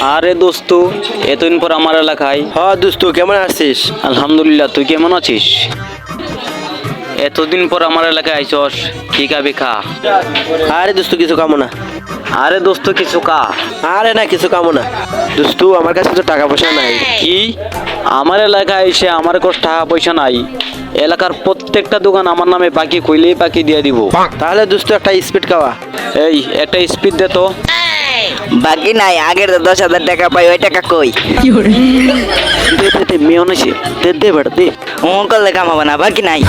আরে দোস্ত এতদিন পর আমার এলাকায়। হ দোস্ত কেমন আছিস? আলহামদুলিল্লাহ তুই কেমন আছিস? এতদিন পর আমার এলাকায় আইসস কি খাবি খা আরে দোস্ত কিছু কামো না। আরে দোস্ত কিছু কা। আরে না কিছু কামো না। দোস্ত আমার কাছে তো টাকা পয়সা নাই। কি? আমার এলাকায় এসে আমার কাছে টাকা পয়সা নাই। এলাকার প্রত্যেকটা দোকান আমার নামে বাকি কইলেই বাকি দিয়ে দিব। তাহলে দোস্ত একটা স্পিড খাওয়া। এই একটা স্পিড দে তো। বাকি নাই আগের তো দশ হাজার টাকা পাই ওই টাকা কই? দে দে দে মেয়ে অনেছে দে দে বেটা দে। অঙ্কল কামাবো না বাকি নাই।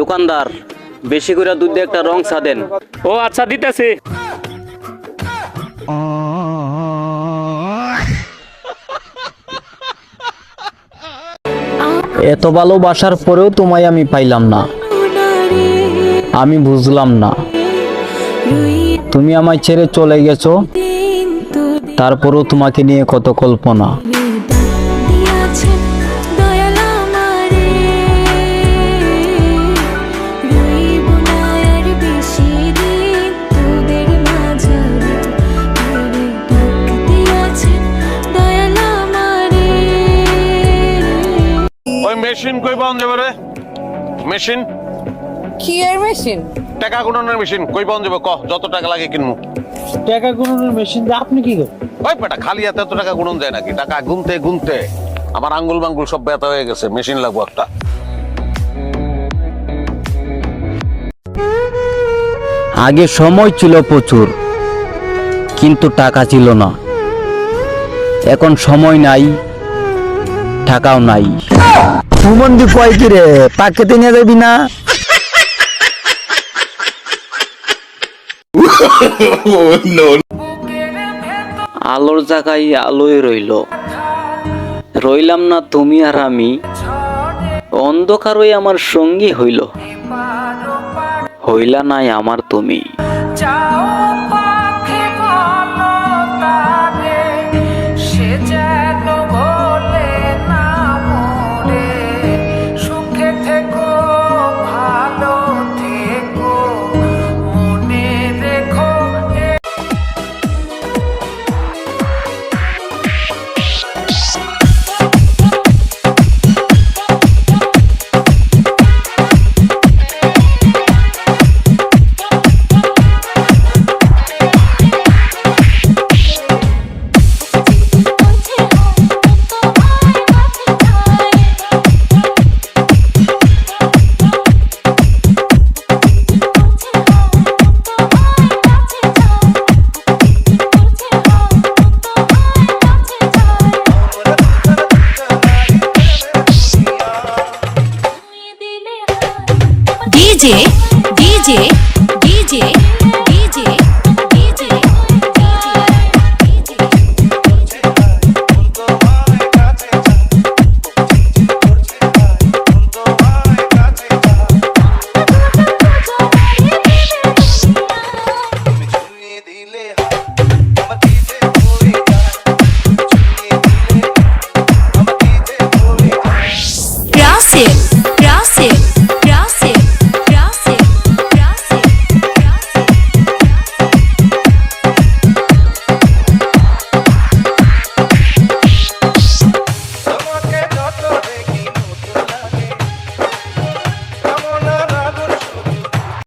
দোকানদার বেশি করে দুধ দিয়ে একটা রং সাদেন ও আচ্ছা দিতেছি। এত ভালোবাসার পরেও তোমায় আমি পাইলাম না। আমি বুঝলাম না। তুমি আমায় ছেড়ে চলে গেছো তারপরেও তোমাকে নিয়ে কত কল্পনা। মেশিন কই পাওয়া যাবে রে? মেশিন? কি এর মেশিন? টাকা গুণনের মেশিন কই পাওয়া যাবে? ক যত টাকা লাগে কিনবো টাকা গুণনের মেশিন দিয়ে আপনি কি করেন ওই বেটা খালি হাতে এত টাকা গুণন যায় নাকি? টাকা গুনতে গুনতে। আমার আঙ্গুল মাঙ্গুল সব ব্যথা হয়ে গেছে মেশিন লাগবো একটা। আগে সময় ছিল প্রচুর কিন্তু টাকা ছিল না। এখন সময় নাই টাকাও নাই। সুমন্দি কয় কি রে পাকেতে নিয়ে যাবি না? আলোর জায়গায় আলোয় রইল। রইলাম না তুমি আর আমি। অন্ধকারই আমার সঙ্গী হইল। হইলা নাই আমার তুমি। Okay.